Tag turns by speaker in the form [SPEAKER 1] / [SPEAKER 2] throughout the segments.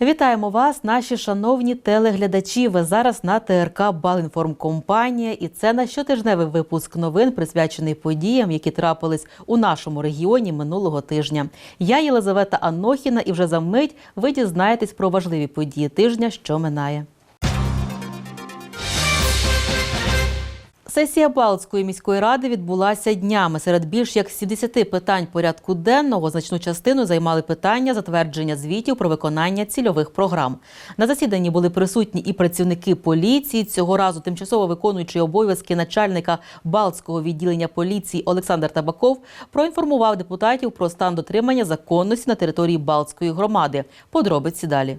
[SPEAKER 1] Вітаємо вас, наші шановні телеглядачі. Ви зараз на ТРК Балінформкомпанія, і це на щотижневий випуск новин, присвячений подіям, які трапились у нашому регіоні минулого тижня. Я Єлизавета Анохіна, і вже за мить ви дізнаєтесь про важливі події тижня, що минає. Сесія Балтської міської ради відбулася днями. Серед більш як 70 питань порядку денного значну частину займали питання затвердження звітів про виконання цільових програм. На засіданні були присутні і працівники поліції. Цього разу тимчасово виконуючий обов'язки начальника Балтського відділення поліції Олександр Табаков проінформував депутатів про стан дотримання законності на території Балтської громади. Подробиці далі.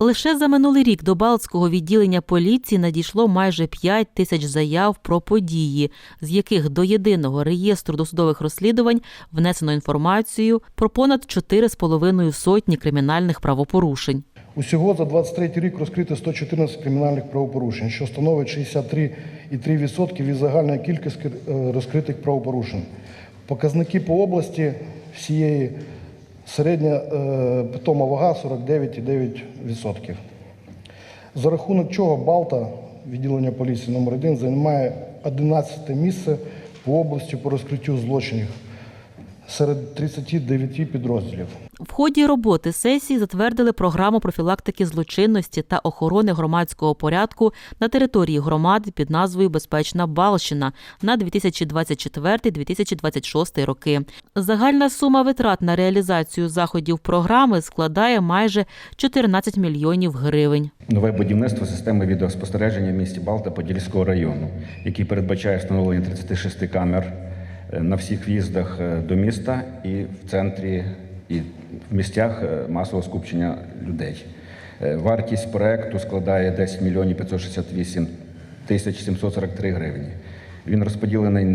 [SPEAKER 1] Лише за минулий рік до Балтського відділення поліції надійшло майже 5 тисяч заяв про події, з яких до єдиного реєстру досудових розслідувань внесено інформацію про понад 4,5 сотні кримінальних правопорушень.
[SPEAKER 2] Усього за 23 рік розкрито 114 кримінальних правопорушень, що становить 63,3% від загальної кількості е, розкритих правопорушень. Показники по області всієї середня е, питома вага 49,9%. За рахунок чого Балта, відділення поліції номер 1 займає 11 місце по області по розкриттю злочинів серед 39 підрозділів.
[SPEAKER 1] В ході роботи сесії затвердили програму профілактики злочинності та охорони громадського порядку на території громади під назвою Безпечна Балщина на 2024-2026 роки. Загальна сума витрат на реалізацію заходів програми складає майже 14 мільйонів гривень.
[SPEAKER 3] Нове будівництво системи відеоспостереження в місті Балта Подільського району, який передбачає встановлення 36 камер на всіх в'їздах е, до міста і в центрі, і в місцях е, масового скупчення людей. Е, Вартість проекту складає 10 мільйонів 568 тисяч 743 гривні. Він розподілений е,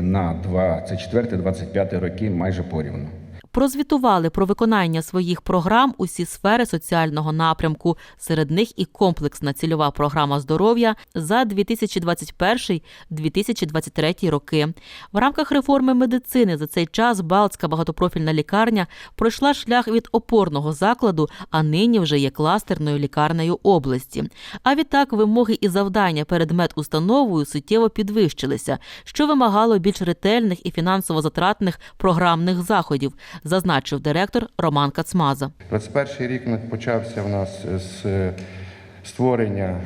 [SPEAKER 3] на 24-25 роки майже порівну.
[SPEAKER 1] Прозвітували про виконання своїх програм усі сфери соціального напрямку. Серед них і комплексна цільова програма здоров'я за 2021-2023 роки. В рамках реформи медицини за цей час Балтська багатопрофільна лікарня пройшла шлях від опорного закладу, а нині вже є кластерною лікарнею області. А відтак вимоги і завдання перед медустановою суттєво підвищилися, що вимагало більш ретельних і фінансово затратних програмних заходів, зазначив директор Роман Кацмаза.
[SPEAKER 4] 21 рік почався в нас з е, створення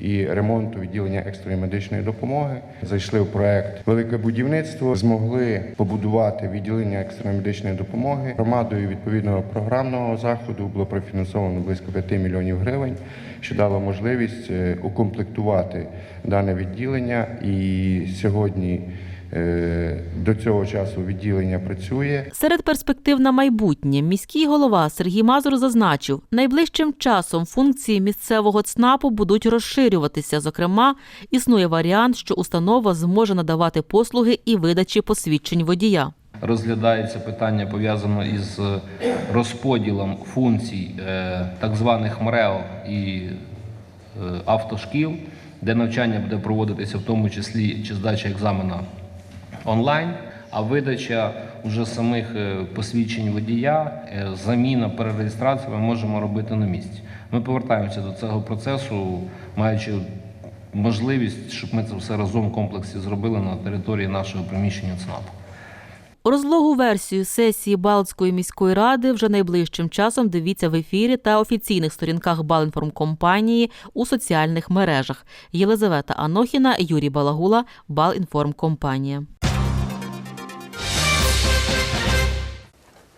[SPEAKER 4] і ремонту відділення екстреної медичної допомоги. Зайшли в проект Велике будівництво, змогли побудувати відділення екстреної медичної допомоги. Громадою відповідного програмного заходу було профінансовано близько 5 мільйонів гривень, що дало можливість е, укомплектувати дане відділення. І сьогодні до цього часу відділення працює.
[SPEAKER 1] Серед перспектив на майбутнє міський голова Сергій Мазур зазначив, найближчим часом функції місцевого ЦНАПу будуть розширюватися. Зокрема, існує варіант, що установа зможе надавати послуги і видачі посвідчень водія.
[SPEAKER 5] Розглядається питання пов'язане із розподілом функцій е, так званих МРЕО і е, автошкіл, де навчання буде проводитися в тому числі чи здача екзамена онлайн, а видача вже самих е, посвідчень водія, е, заміна перереєстрація ми можемо робити на місці. Ми повертаємося до цього процесу, маючи можливість, щоб ми це все разом в комплексі зробили на території нашого приміщення ЦНАПу.
[SPEAKER 1] Розлогу версію сесії Балтської міської ради вже найближчим часом дивіться в ефірі та офіційних сторінках Балінформкомпанії у соціальних мережах. Єлизавета Анохіна, Юрій Балагула, Балінформкомпанія.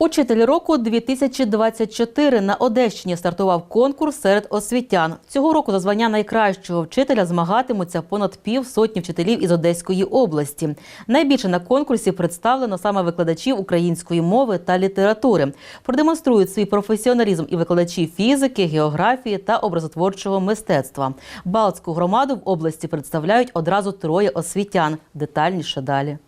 [SPEAKER 1] Учитель року 2024 на Одещині стартував конкурс серед освітян. Цього року за звання найкращого вчителя змагатимуться понад пів сотні вчителів із Одеської області. Найбільше на конкурсі представлено саме викладачів української мови та літератури. Продемонструють свій професіоналізм і викладачі фізики, географії та образотворчого мистецтва. Балтську громаду в області представляють одразу троє освітян. Детальніше далі.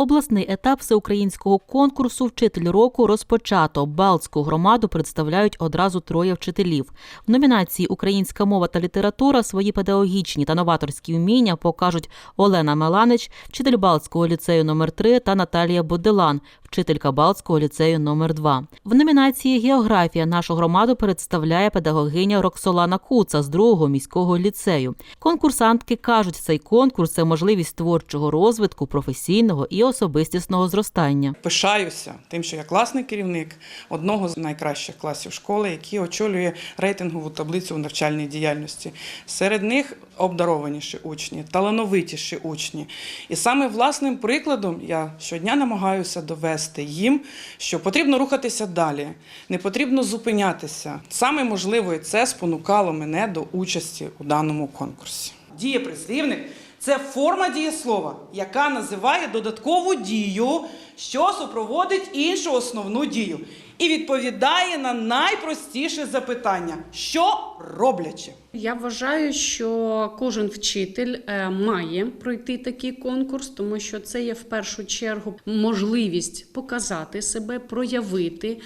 [SPEAKER 1] Обласний етап всеукраїнського конкурсу Вчитель року розпочато. Балтську громаду представляють одразу троє вчителів. В номінації Українська мова та література свої педагогічні та новаторські вміння покажуть Олена Меланич, вчитель Балтського ліцею номер 3 та Наталія Боделан, вчителька Балтського ліцею номер 2 В номінації Географія нашу громаду представляє педагогиня Роксолана Куца з другого міського ліцею. Конкурсантки кажуть, цей конкурс це можливість творчого розвитку, професійного і особистісного зростання.
[SPEAKER 6] Пишаюся тим, що я класний керівник одного з найкращих класів школи, який очолює рейтингову таблицю у навчальній діяльності. Серед них обдарованіші учні, талановитіші учні. І саме власним прикладом я щодня намагаюся довести їм, що потрібно рухатися далі, не потрібно зупинятися. Саме можливо, і це спонукало мене до участі у даному конкурсі. Дієприслівник це форма дієслова, яка називає додаткову дію, що супроводить іншу основну дію, і відповідає на найпростіше запитання: що роблячи?
[SPEAKER 7] Я вважаю, що кожен вчитель е, має пройти такий конкурс, тому що це є в першу чергу можливість показати себе, проявити.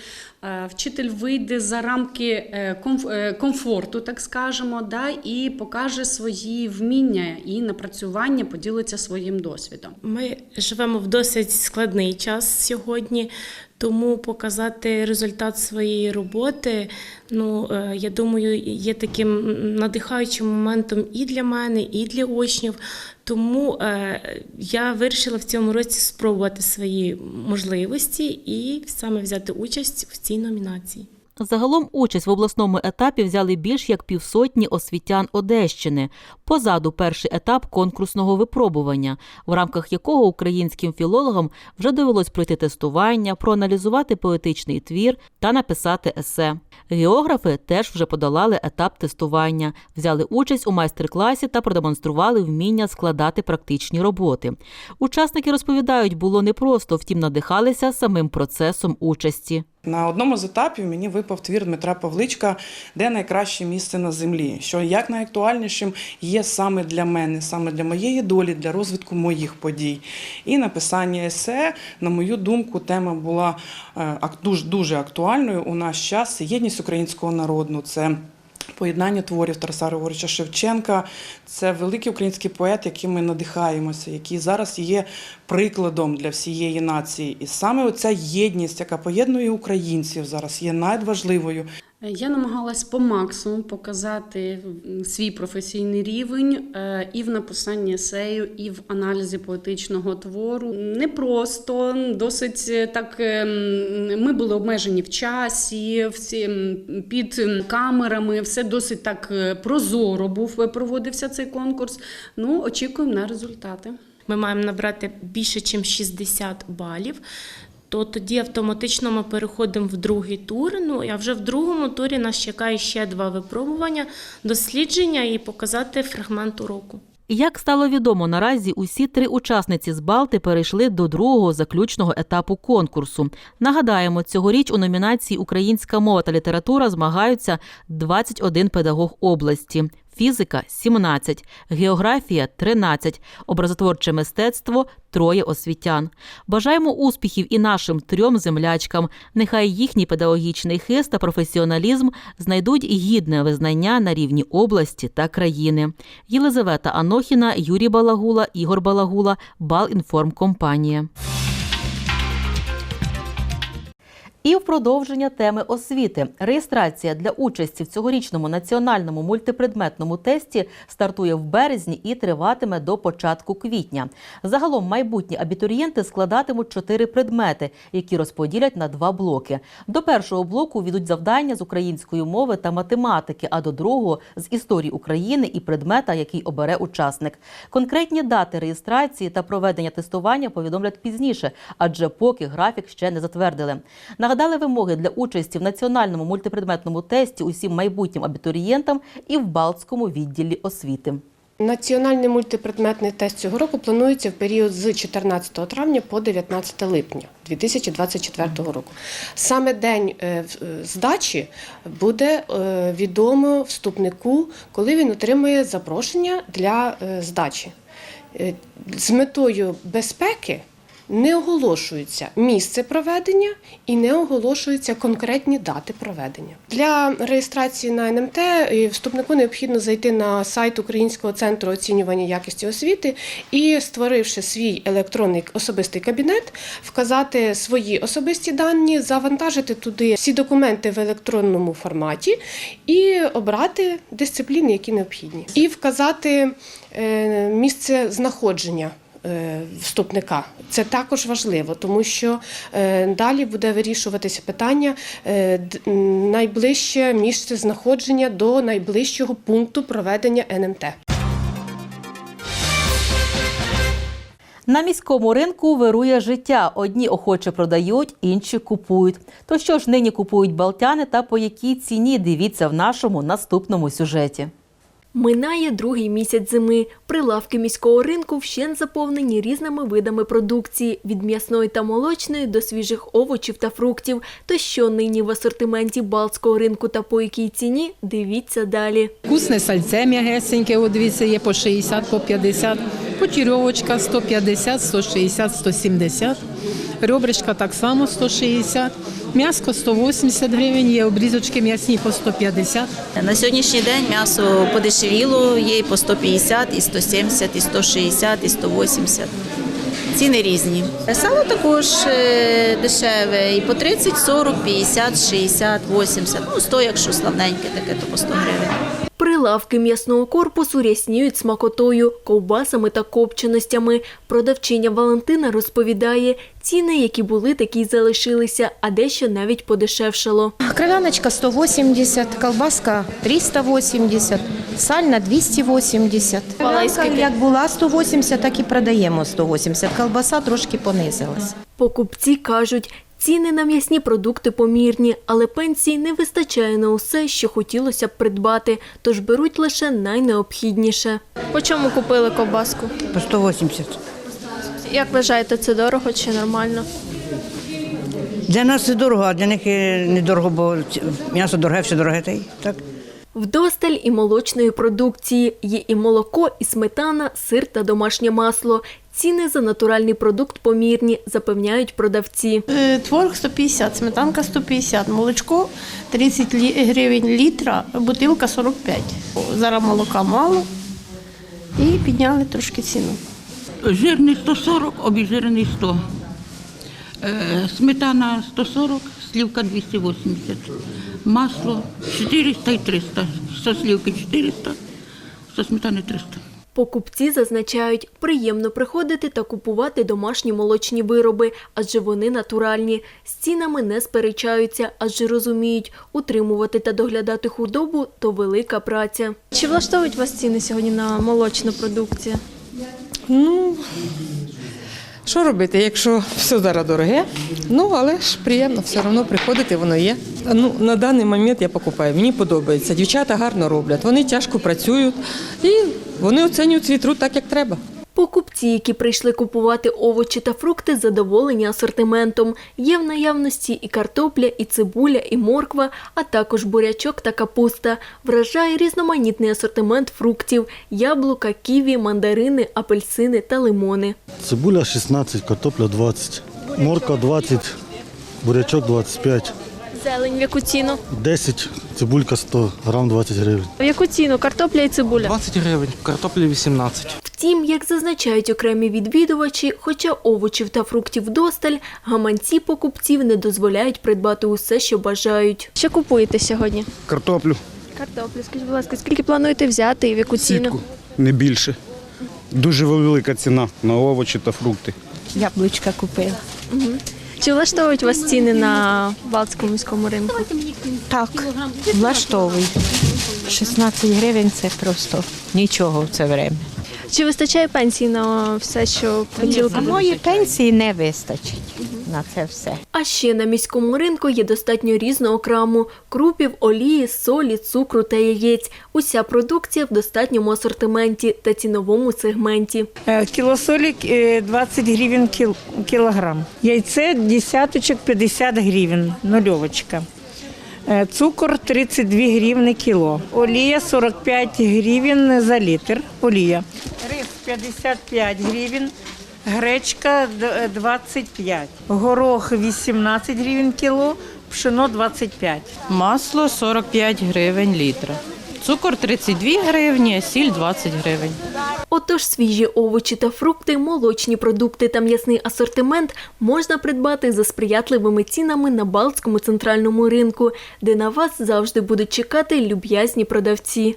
[SPEAKER 7] Е, Вчитель вийде за рамки е, комф- комфорту, так скажемо, да, і покаже свої вміння і напрацювання, поділиться своїм досвідом.
[SPEAKER 8] Ми живемо в досить складний час сьогодні, тому показати результат своєї роботи, ну е, я думаю, є таким надихаючим моментом і для мене, і для учнів. Тому е, я вирішила в цьому році спробувати свої можливості і саме взяти участь в цій номінації.
[SPEAKER 1] Загалом участь в обласному етапі взяли більш як півсотні освітян Одещини. Позаду перший етап конкурсного випробування, в рамках якого українським філологам вже довелось пройти тестування, проаналізувати поетичний твір та написати есе. Географи теж вже подолали етап тестування, взяли участь у майстер-класі та продемонстрували вміння складати практичні роботи. Учасники розповідають, було непросто, втім надихалися самим процесом участі.
[SPEAKER 6] На одному з етапів мені випав твір Дмитра Павличка, де найкраще місце на землі, що як найактуальнішим є саме для мене, саме для моєї долі, для розвитку моїх подій. І написання есе, на мою думку, тема була е, дуже, дуже актуальною у наш час. Єдність українського народу. Це Поєднання творів Тараса Григоровича Шевченка це великий український поет, яким ми надихаємося, який зараз є прикладом для всієї нації. І саме оця єдність, яка поєднує українців, зараз є надважливою.
[SPEAKER 7] Я намагалась по максимуму показати свій професійний рівень е, і в написанні есею, і в аналізі поетичного твору. Непросто, досить е, так. е, Ми були обмежені в часі, всі під камерами, все досить так е, прозоро був е, проводився цей конкурс. Ну, очікуємо на результати.
[SPEAKER 8] Ми маємо набрати більше, ніж 60 балів. То тоді автоматично ми переходимо в другий тур. Ну а вже в другому турі нас чекає ще два випробування, дослідження і показати фрагмент уроку.
[SPEAKER 1] Як стало відомо, наразі усі три учасниці з Балти перейшли до другого заключного етапу конкурсу. Нагадаємо, цьогоріч у номінації Українська мова та література змагаються 21 педагог області. Фізика 17, географія 13, образотворче мистецтво троє освітян. Бажаємо успіхів і нашим трьом землячкам. Нехай їхній педагогічний хист та професіоналізм знайдуть гідне визнання на рівні області та країни. Єлизавета Анохіна, Юрій Балагула, Ігор Балагула, Балінформкомпанія. І в продовження теми освіти реєстрація для участі в цьогорічному національному мультипредметному тесті стартує в березні і триватиме до початку квітня. Загалом майбутні абітурієнти складатимуть чотири предмети, які розподілять на два блоки. До першого блоку війдуть завдання з української мови та математики, а до другого з історії України і предмета, який обере учасник. Конкретні дати реєстрації та проведення тестування повідомлять пізніше, адже поки графік ще не затвердили. Нагадали вимоги для участі в національному мультипредметному тесті усім майбутнім абітурієнтам і в Балтському відділі освіти.
[SPEAKER 9] Національний мультипредметний тест цього року планується в період з 14 травня по 19 липня 2024 року. Саме день е, е, здачі буде е, відомо вступнику, коли він отримує запрошення для здачі. З метою безпеки не оголошується місце проведення і не оголошуються конкретні дати проведення. Для реєстрації на НМТ е, вступнику необхідно зайти на сайт Українського центру оцінювання якості освіти і, створивши свій електронний особистий кабінет, вказати свої особисті дані, завантажити туди всі документи в електронному форматі і обрати дисципліни, які необхідні, і вказати е, місце знаходження вступника. Це також важливо, тому що е, далі буде вирішуватися питання е, найближче місце знаходження до найближчого пункту проведення НМТ.
[SPEAKER 1] На міському ринку вирує життя. Одні охоче продають, інші купують. То що ж нині купують балтяни та по якій ціні? Дивіться в нашому наступному сюжеті.
[SPEAKER 10] Минає другий місяць зими. Прилавки міського ринку вщент заповнені різними видами продукції від м'ясної та молочної до свіжих овочів та фруктів. То що нині в асортименті Балтського ринку та по якій ціні? Дивіться далі.
[SPEAKER 11] Вкусне сальце м'ягесеньке, от дивіться, є по 60, по 50, почерьовочка 150, 160, 170, ребрышка так само 160, м'яско 180 гривень, є обрізочки м'ясні по 150.
[SPEAKER 12] На сьогоднішній день м'ясо подешевіло, є і по 150, і 170, і 160, і 180. Ціни різні. Сало також е, дешеве, і по 30, 40, 50, 60, 80. Ну, 100, якщо славненьке таке, то по 100 гривень.
[SPEAKER 10] Прилавки м'ясного корпусу рясніють смакотою, ковбасами та копченостями. Продавчиня Валентина розповідає, ціни, які були, такі й залишилися, а дещо навіть подешевшало.
[SPEAKER 13] Кров'яночка 180, колбаска 380, сальна 280. Кров'янка як була 180, так і продаємо 180. Колбаса трошки понизилась.
[SPEAKER 10] Покупці кажуть, ціни на м'ясні продукти помірні, але пенсії не вистачає на усе, що хотілося б придбати, тож беруть лише найнеобхідніше.
[SPEAKER 14] По чому купили ковбаску?
[SPEAKER 11] По 180.
[SPEAKER 14] Як вважаєте, це дорого чи нормально?
[SPEAKER 11] Для нас це дорого, а для них недорого, бо м'ясо дороге, все дороге. Так.
[SPEAKER 10] Вдосталь і молочної продукції є і молоко, і сметана, сир та домашнє масло. Ціни за натуральний продукт помірні, запевняють продавці.
[SPEAKER 14] Е, Творог 150, сметанка 150, молочко 30 гривень літра, бутилка 45. Зараз молока мало і підняли трошки ціну.
[SPEAKER 11] Жирний 140, обіжирений 100. Е, Сметана 140, слівка 280. Масло 400 і 300. 100 слівки 400, 100 сметани 300.
[SPEAKER 10] Покупці зазначають, приємно приходити та купувати домашні молочні вироби, адже вони натуральні. З цінами не сперечаються, адже розуміють, утримувати та доглядати худобу то велика праця.
[SPEAKER 14] Чи влаштовують вас ціни сьогодні на молочну продукцію?
[SPEAKER 11] Ну, що робити, якщо все зараз дороге? Ну, але ж приємно, все одно приходити, воно є. Ну, на даний момент я покупаю, мені подобається. Дівчата гарно роблять, вони тяжко працюють і вони оцінюють свій труд так, як треба.
[SPEAKER 10] Покупці, які прийшли купувати овочі та фрукти, задоволені асортиментом. Є в наявності і картопля, і цибуля, і морква, а також бурячок та капуста. Вражає різноманітний асортимент фруктів: яблука, ківі, мандарини, апельсини та лимони.
[SPEAKER 15] Цибуля 16, картопля 20, морква 20, бурячок 25,
[SPEAKER 14] Зелень в яку ціну?
[SPEAKER 15] 10, цибулька 100, грам 20 гривень.
[SPEAKER 14] В яку ціну? Картопля і цибуля?
[SPEAKER 11] 20 гривень, картопля 18.
[SPEAKER 10] Втім, як зазначають окремі відвідувачі, хоча овочів та фруктів досталь, гаманці покупців не дозволяють придбати усе, що бажають.
[SPEAKER 14] Що купуєте сьогодні?
[SPEAKER 15] Картоплю,
[SPEAKER 14] Картоплю. Скажіть, будь ласка, скільки плануєте взяти і в яку ціну?
[SPEAKER 15] Сітку, не більше. Дуже велика ціна на овочі та фрукти.
[SPEAKER 13] Яблучка купила.
[SPEAKER 14] Чи влаштовують вас ціни на Балтському міському ринку?
[SPEAKER 13] Так, влаштовують. 16 гривень це просто нічого в це время.
[SPEAKER 14] Чи вистачає пенсії на все, що хотіли
[SPEAKER 13] А мої пенсії не вистачить на це все.
[SPEAKER 10] А ще на міському ринку є достатньо різного краму – крупів, олії, солі, цукру та яєць. Уся продукція в достатньому асортименті та ціновому сегменті.
[SPEAKER 11] Кіло солі е, 20 гривень кіл, кілограм. Яйце десяточок 50 гривень, нульовочка. Е, Цукор 32 гривни кіло. Олія 45 гривень за літр. Олія. Рис 55 гривень.
[SPEAKER 16] Гречка д- 25, горох 18 гривень кіло, пшено 25.
[SPEAKER 17] Масло 45 гривень літра. Цукор 32 гривні, сіль 20 гривень.
[SPEAKER 10] Отож, свіжі овочі та фрукти, молочні продукти та м'ясний асортимент можна придбати за сприятливими цінами на Балтському центральному ринку, де на вас завжди будуть чекати люб'язні продавці.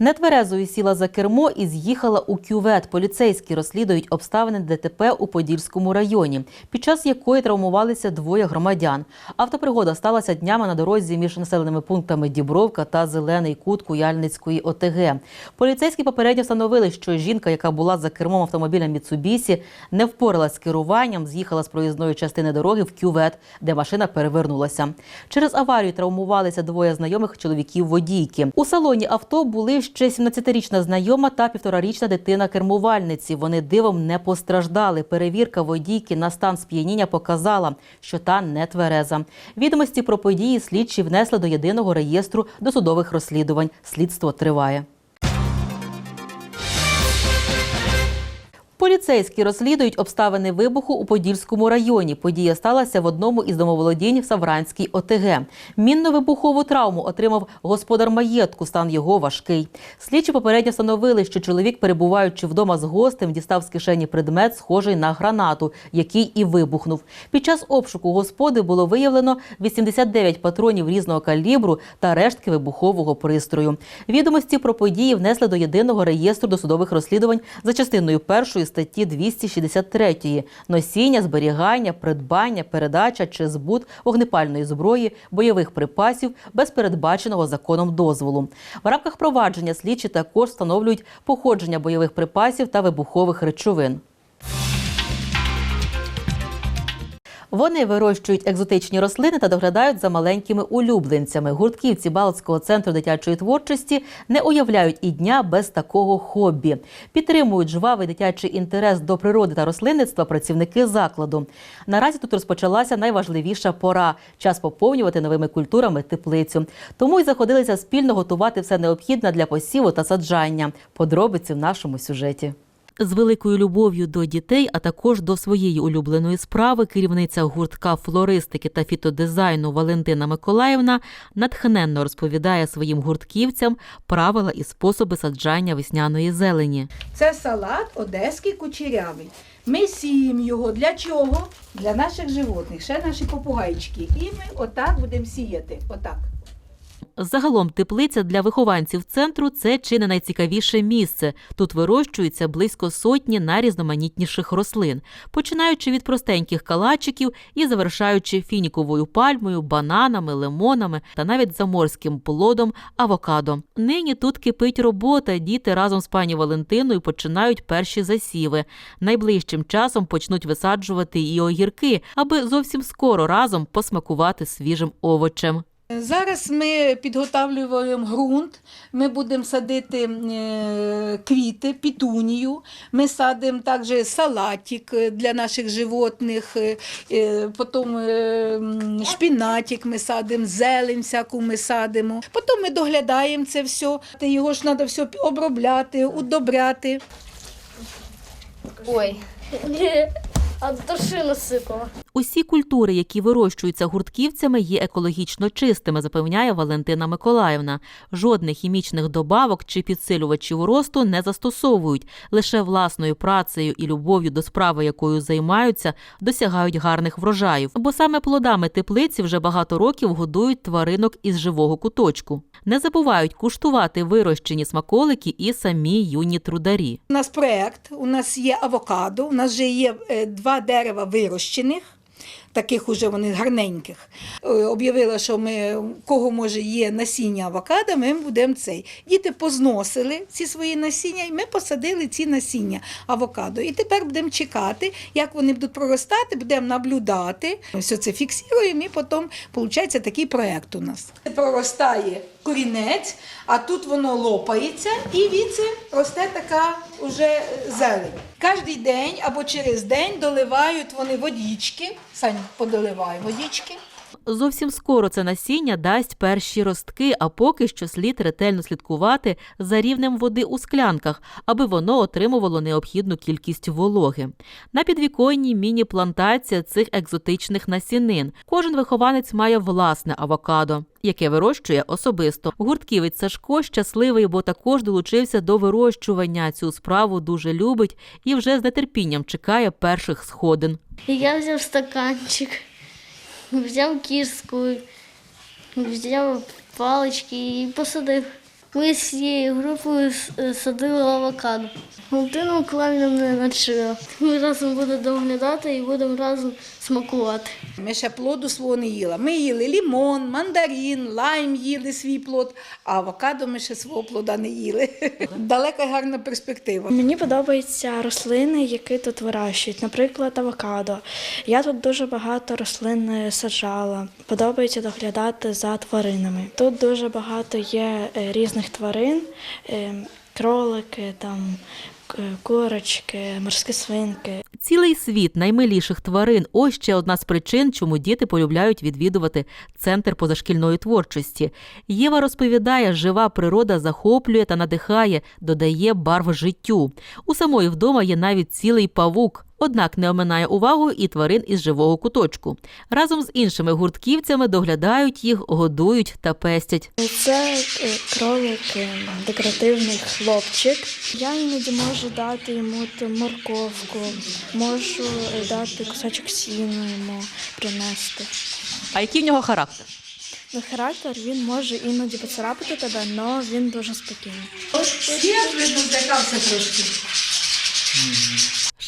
[SPEAKER 1] Нетверезою сіла за кермо і з'їхала у кювет. Поліцейські розслідують обставини ДТП у Подільському районі, під час якої травмувалися двоє громадян. Автопригода сталася днями на дорозі між населеними пунктами Дібровка та Зелений Кут Куяльницької ОТГ. Поліцейські попередньо встановили, що жінка, яка була за кермом автомобіля Міцубісі, не впоралась з керуванням, з'їхала з проїзної частини дороги в кювет, де машина перевернулася. Через аварію травмувалися двоє знайомих чоловіків-водійки. У салоні авто були ще 17-річна знайома та півторарічна дитина кермувальниці. Вони дивом не постраждали. Перевірка водійки на стан сп'яніння показала, що та не твереза. Відомості про події слідчі внесли до єдиного реєстру досудових розслідувань. Слідство триває. Поліцейські розслідують обставини вибуху у Подільському районі. Подія сталася в одному із домоволодінь в Савранській ОТГ. Мінно-вибухову травму отримав господар маєтку. Стан його важкий. Слідчі попередньо встановили, що чоловік, перебуваючи вдома з гостем, дістав з кишені предмет, схожий на гранату, який і вибухнув. Під час обшуку господи було виявлено 89 патронів різного калібру та рештки вибухового пристрою. Відомості про події внесли до єдиного реєстру досудових розслідувань за частиною першої статті 263 носіння, зберігання, придбання, передача чи збут вогнепальної зброї, бойових припасів без передбаченого законом дозволу. В рамках провадження слідчі також встановлюють походження бойових припасів та вибухових речовин. Вони вирощують екзотичні рослини та доглядають за маленькими улюбленцями. Гуртківці Балтського центру дитячої творчості не уявляють і дня без такого хобі. Підтримують жвавий дитячий інтерес до природи та рослинництва працівники закладу. Наразі тут розпочалася найважливіша пора час поповнювати новими культурами теплицю. Тому й заходилися спільно готувати все необхідне для посіву та саджання. Подробиці в нашому сюжеті. З великою любов'ю до дітей, а також до своєї улюбленої справи, керівниця гуртка флористики та фітодизайну Валентина Миколаївна натхненно розповідає своїм гуртківцям правила і способи саджання весняної зелені.
[SPEAKER 18] Це салат одеський кучерявий. Ми сіємо його для чого? Для наших животних, ще наші попугайчики. І ми отак будемо сіяти. Отак.
[SPEAKER 1] Загалом теплиця для вихованців центру це чи не найцікавіше місце. Тут вирощується близько сотні найрізноманітніших рослин, починаючи від простеньких калачиків і завершаючи фініковою пальмою, бананами, лимонами та навіть заморським плодом авокадо. Нині тут кипить робота. Діти разом з пані Валентиною починають перші засіви. Найближчим часом почнуть висаджувати і огірки, аби зовсім скоро разом посмакувати свіжим овочем.
[SPEAKER 18] Зараз ми підготовлюємо ґрунт, ми будемо садити е, квіти, пітунію, ми садимо також салатик для наших животних, е, е, потім е, шпінатик ми садимо, зелень всяку ми садимо. Потім ми доглядаємо це все. Його ж треба все обробляти, удобряти.
[SPEAKER 19] Ой, а то шину сипала.
[SPEAKER 1] Усі культури, які вирощуються гуртківцями, є екологічно чистими, запевняє Валентина Миколаївна. Жодних хімічних добавок чи підсилювачів росту не застосовують. Лише власною працею і любов'ю до справи, якою займаються, досягають гарних врожаїв. Бо саме плодами теплиці вже багато років годують тваринок із живого куточку. Не забувають куштувати вирощені смаколики і самі юні трударі.
[SPEAKER 18] У нас проект у нас є авокадо, у нас вже є е, два дерева вирощених. Таких уже вони гарненьких. Е, Об'явила, що ми кого може є насіння авокадо, ми будемо цей. Діти позносили ці свої насіння, і ми посадили ці насіння авокадо. І тепер будемо чекати, як вони будуть проростати, будемо наблюдати. Все це фіксуємо, і потім виходить такий проєкт у нас. Проростає корінець, а тут воно лопається, і віці росте така уже зелень. Кожен день або через день доливають вони водички. Сань, подоливай водички.
[SPEAKER 1] Зовсім скоро це насіння дасть перші ростки, а поки що слід ретельно слідкувати за рівнем води у склянках, аби воно отримувало необхідну кількість вологи. На підвіконні міні-плантація цих екзотичних насінин. Кожен вихованець має власне авокадо, яке вирощує особисто. Гуртківець Сашко щасливий, бо також долучився до вирощування. Цю справу дуже любить і вже з нетерпінням чекає перших сходин.
[SPEAKER 19] Я взяв стаканчик, взяв кістку, взяв палички і посадив. Ми з цією групою садили авокадо. Валентина Миколаївна мене навчила. Ми разом будемо доглядати і будемо разом смакувати.
[SPEAKER 18] Ми ще плоду свого не їла. Ми їли лімон, мандарин, лайм їли свій плод, а авокадо ми ще свого плода не їли. Далека й гарна перспектива.
[SPEAKER 20] Мені подобаються рослини, які тут вирощують, наприклад, авокадо. Я тут дуже багато рослин е, саджала. Подобається доглядати за тваринами. Тут дуже багато є е, різних тварин, е, кролики, там, курочки, морські свинки.
[SPEAKER 1] Цілий світ наймиліших тварин. Ось ще одна з причин, чому діти полюбляють відвідувати центр позашкільної творчості. Єва розповідає, жива природа захоплює та надихає, додає барв життю. У самої вдома є навіть цілий павук. Однак не оминає увагу і тварин із живого куточку. Разом з іншими гуртківцями доглядають їх, годують та пестять.
[SPEAKER 20] Це е, кролик, декоративний хлопчик. Я іноді можу дати йому ту морковку, можу дати кусочок сіну йому принести.
[SPEAKER 1] А який в нього характер?
[SPEAKER 20] Ну, характер він може іноді поцарапати тебе, але він дуже спокійний.
[SPEAKER 18] Я видно злякався трошки.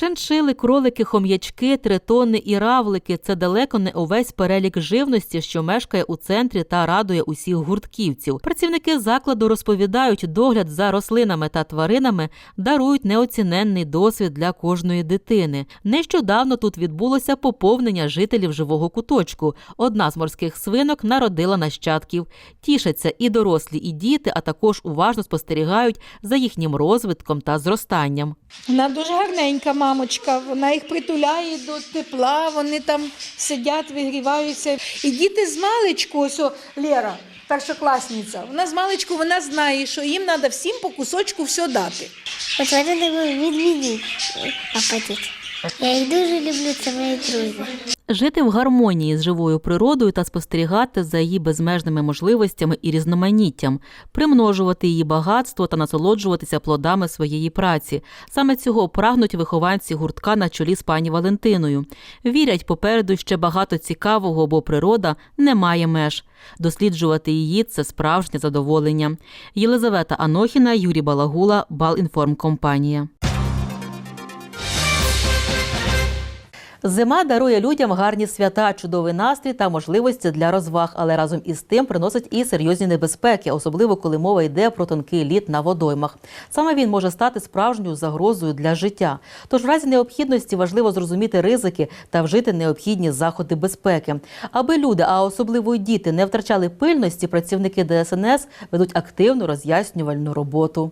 [SPEAKER 1] Шиншили, кролики, хом'ячки, тритони і равлики це далеко не увесь перелік живності, що мешкає у центрі та радує усіх гуртківців. Працівники закладу розповідають, догляд за рослинами та тваринами дарують неоціненний досвід для кожної дитини. Нещодавно тут відбулося поповнення жителів живого куточку. Одна з морських свинок народила нащадків. Тішаться і дорослі, і діти, а також уважно спостерігають за їхнім розвитком та зростанням.
[SPEAKER 18] Вона дуже гарненька, мамочка. Вона їх притуляє до тепла, вони там сидять, вигріваються. І діти з маличку, ось о, Лера, першокласниця, вона з маличку вона знає, що їм треба всім по кусочку все дати.
[SPEAKER 19] От мене відмінив апетит. Я їх дуже люблю, це мої друзі.
[SPEAKER 1] Жити в гармонії з живою природою та спостерігати за її безмежними можливостями і різноманіттям, примножувати її багатство та насолоджуватися плодами своєї праці. Саме цього прагнуть вихованці гуртка на чолі з пані Валентиною. Вірять попереду ще багато цікавого, бо природа не має меж. Досліджувати її це справжнє задоволення. Єлизавета Анохіна, Юрій Балагула, Балінформкомпанія. Зима дарує людям гарні свята, чудовий настрій та можливості для розваг, але разом із тим приносить і серйозні небезпеки, особливо коли мова йде про тонкий лід на водоймах. Саме він може стати справжньою загрозою для життя. Тож в разі необхідності важливо зрозуміти ризики та вжити необхідні заходи безпеки. Аби люди, а особливо й діти, не втрачали пильності, працівники ДСНС ведуть активну роз'яснювальну роботу.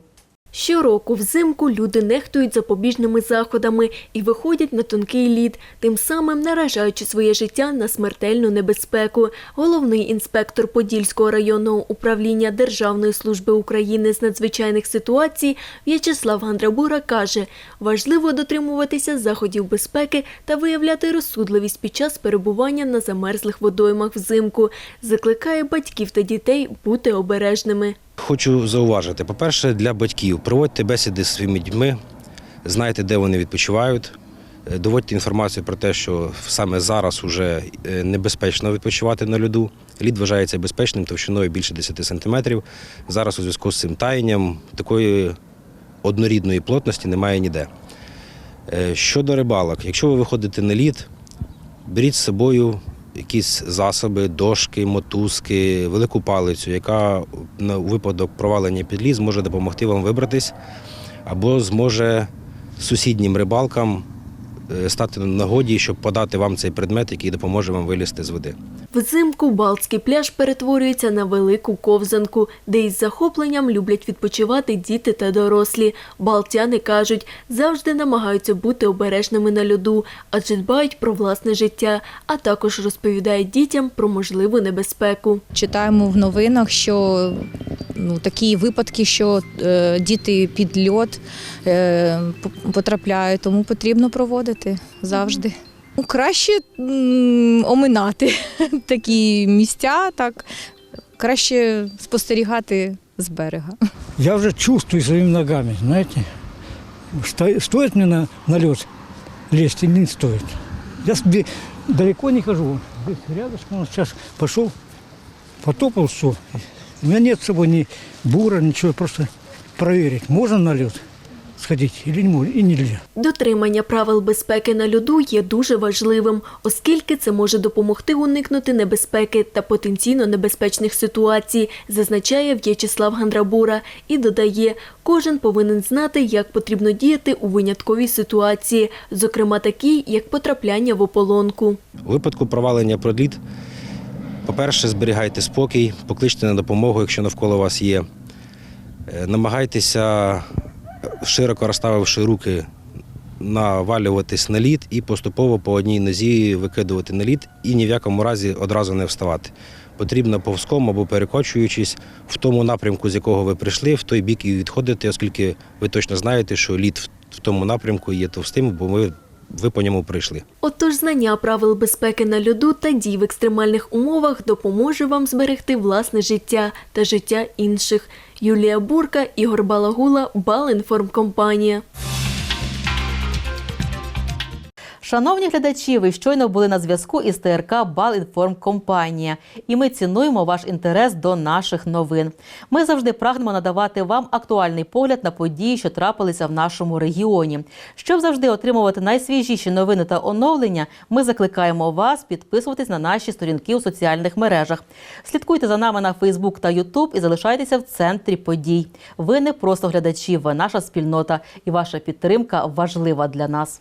[SPEAKER 10] Щороку взимку люди нехтують запобіжними заходами і виходять на тонкий лід, тим самим наражаючи своє життя на смертельну небезпеку. Головний інспектор Подільського районного управління Державної служби України з надзвичайних ситуацій В'ячеслав Гандрабура каже, важливо дотримуватися заходів безпеки та виявляти розсудливість під час перебування на замерзлих водоймах взимку. Закликає батьків та дітей бути обережними.
[SPEAKER 21] Хочу зауважити, по-перше, для батьків проводьте бесіди з своїми дітьми, знайте, де вони відпочивають, е, доводьте інформацію про те, що саме зараз вже е, небезпечно відпочивати на льоду. Лід вважається безпечним товщиною більше 10 сантиметрів. Зараз у зв'язку з цим таянням такої однорідної плотності немає ніде. Е, Щодо рибалок, якщо ви виходите на лід, беріть з собою якісь засоби, дошки, мотузки, велику палицю, яка на випадок провалення під лід зможе допомогти вам вибратись або зможе сусіднім рибалкам е, стати на нагоді, щоб подати вам цей предмет, який допоможе вам вилізти з води.
[SPEAKER 10] Взимку Балтський пляж перетворюється на велику ковзанку, де із захопленням люблять відпочивати діти та дорослі. Балтяни кажуть, завжди намагаються бути обережними на льоду, адже дбають про власне життя, а також розповідають дітям про можливу небезпеку.
[SPEAKER 22] Читаємо в новинах, що ну, такі випадки, що е, діти під льод е, потрапляють, тому потрібно проводити завжди. Ну, Краще оминати такі місця, так краще спостерігати з берега.
[SPEAKER 23] Я уже чувствую своими ногами, знаете. Сто- Стоит мне на, на лед лезть не стоит? Я себе далеко не хожу. Здесь рядышком, сейчас пошел, потопал все. У меня нет с собой ни бура, ничего, просто проверить, можно на лед не можно, нельзя.
[SPEAKER 10] Дотримання правил безпеки на льоду є дуже важливим, оскільки це може допомогти уникнути небезпеки та потенційно небезпечних ситуацій, зазначає В'ячеслав Гандрабура і додає, кожен повинен знати, як потрібно діяти у винятковій ситуації, зокрема такій, як потрапляння в ополонку.
[SPEAKER 21] У випадку провалення про лід, по-перше, зберігайте спокій, покличте на допомогу, якщо навколо вас є. Е, Намагайтеся, широко розставивши руки, навалюватись на лід і поступово по одній нозі викидувати на лід і ні в якому разі одразу не вставати. Потрібно повзком або перекочуючись в тому напрямку, з якого ви прийшли, в той бік і відходити, оскільки ви точно знаєте, що лід в- тому напрямку є товстим, бо ви, ви по ньому прийшли.
[SPEAKER 10] Отож, знання правил безпеки на льоду та дій в екстремальних умовах допоможе вам зберегти власне життя та життя інших. Юлія Бурка, Ігор Балагула, Балінформкомпанія.
[SPEAKER 1] Шановні глядачі, ви щойно були на зв'язку із ТРК Балінформкомпанія, і ми цінуємо ваш інтерес до наших новин. Ми завжди прагнемо надавати вам актуальний погляд на події, що трапилися в нашому регіоні. Щоб завжди отримувати найсвіжіші новини та оновлення, ми закликаємо вас підписуватись на наші сторінки у соціальних мережах. Слідкуйте за нами на Фейсбук та Ютуб і залишайтеся в центрі подій. Ви не просто глядачі, ви наша спільнота, і ваша підтримка важлива для нас.